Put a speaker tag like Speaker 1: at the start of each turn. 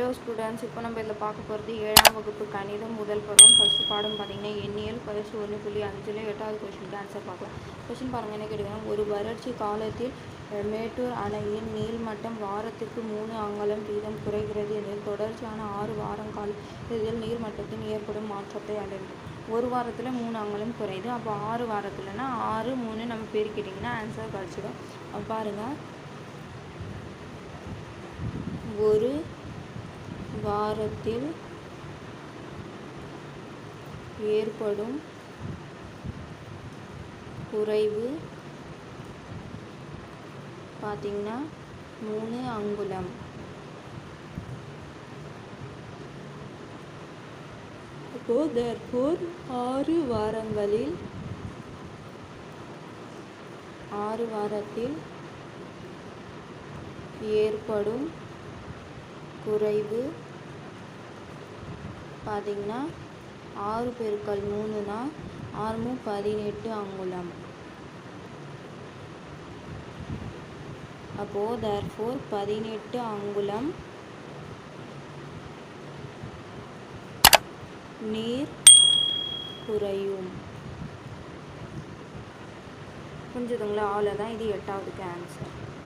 Speaker 1: Hello students இப்போ நம்ம இதில் பார்க்க போகிறது ஏழாம் வகுப்பு கணிதம் முதல் பருவம் ஃபஸ்ட்டு பாடம் பார்த்தீங்கன்னா எண்ணியல் பரிசு ஒன்று புள்ளி அஞ்சில் எட்டாவது கொஸ்டினுக்கு ஆன்சர் பார்க்கலாம். கொஸ்டின் பாருங்கள் என்ன கேட்டுக்கிறாங்க ஒரு வறட்சி காலத்தில் மேட்டூர் அணையின் நீர்மட்டம் வாரத்துக்கு மூணு அங்கலம் வீதம் குறைகிறது எனில் தொடர்ச்சியான ஆறு வாரங்கால இதில் நீர்மட்டத்தின் ஏற்படும் மாற்றத்தை அடைந்து. ஒரு வாரத்தில் மூணு அங்குலம் குறையுது. அப்போ ஆறு வாரத்தில்னா ஆறு மூணு நம்ம பெருக்கிட்டிங்கன்னா ஆன்சர் கிடச்சிடும். பாருங்கள் ஒரு வாரத்தில் ஏற்படும் குறைவு பார்த்திங்கன்னா மூணு அங்குலம். அப்போ ஆறு வாரங்களில் ஆறு வாரத்தில் ஏற்படும் குறைவு பார்த்திங்கன்னா ஆறு பெருக்கல் மூணுனா ஆறுமு பதினெட்டு அங்குலம். அப்போது தர்ஃபோர் பதினெட்டு அங்குலம். நீர் குறையும். புரிஞ்சுதுங்களா? அவ்வளோதான் இது எட்டாவதுக்கு ஆன்சர்